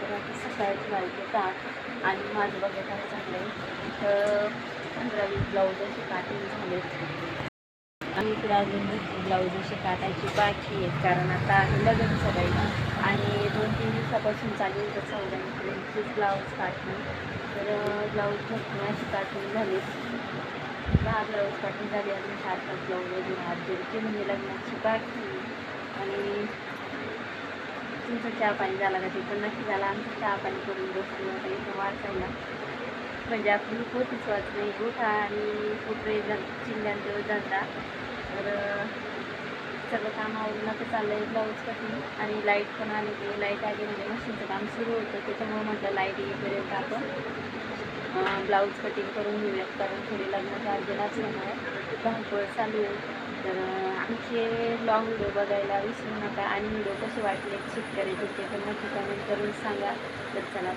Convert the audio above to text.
तर आता सकाळची वाजले ताक आणि माझं बघा काय चाललं आहे तर पंधरा वीस ब्लाऊज असे काटून झाले आणि इकडे अजून ब्लाऊज असे काटायची बाकी आहेत कारण आता लग्न सगळी आणि दोन तीन दिवसापासून चालू होतं चौऱ्याऐंशी ब्लाऊज काटणे तर ब्लाऊज भरपूर असे काटून झाले दहा ब्लाऊज काटून झाली अजून चार पाच ब्लाऊज अजून अर्जंटची म्हणजे लग्नाची बाकी आणि तुमचा चहा पाणी झाला का? तिथं नक्की झाला. आमचं चहा पाणी करून बसलो आता इथं वाचायला. म्हणजे आपली पोतीच वाच नाही गोठा आणि कुठे चिल्ल्यांवर जाता तर सगळं काम आवडून आता चाललं आहे ब्लाऊज कटिंग आणि लाइट पण आली ते लाइट आली म्हणजे मशीनचं काम सुरू होतं. त्याच्यामुळे म्हटलं लाइट येईपर्यंत आपण ब्लाऊज कटिंग करून घेऊयात. कारण थोडी लग्नाचं अर्जंट असल्यामुळे धावपळ चालू आहे. तर आमचे लॉंग व्हिडिओ बघायला विसरू नका आणि व्हिडिओ कसे वाटले शेतकरी ते पण नक्की कमेंट करून सांगा तर चला.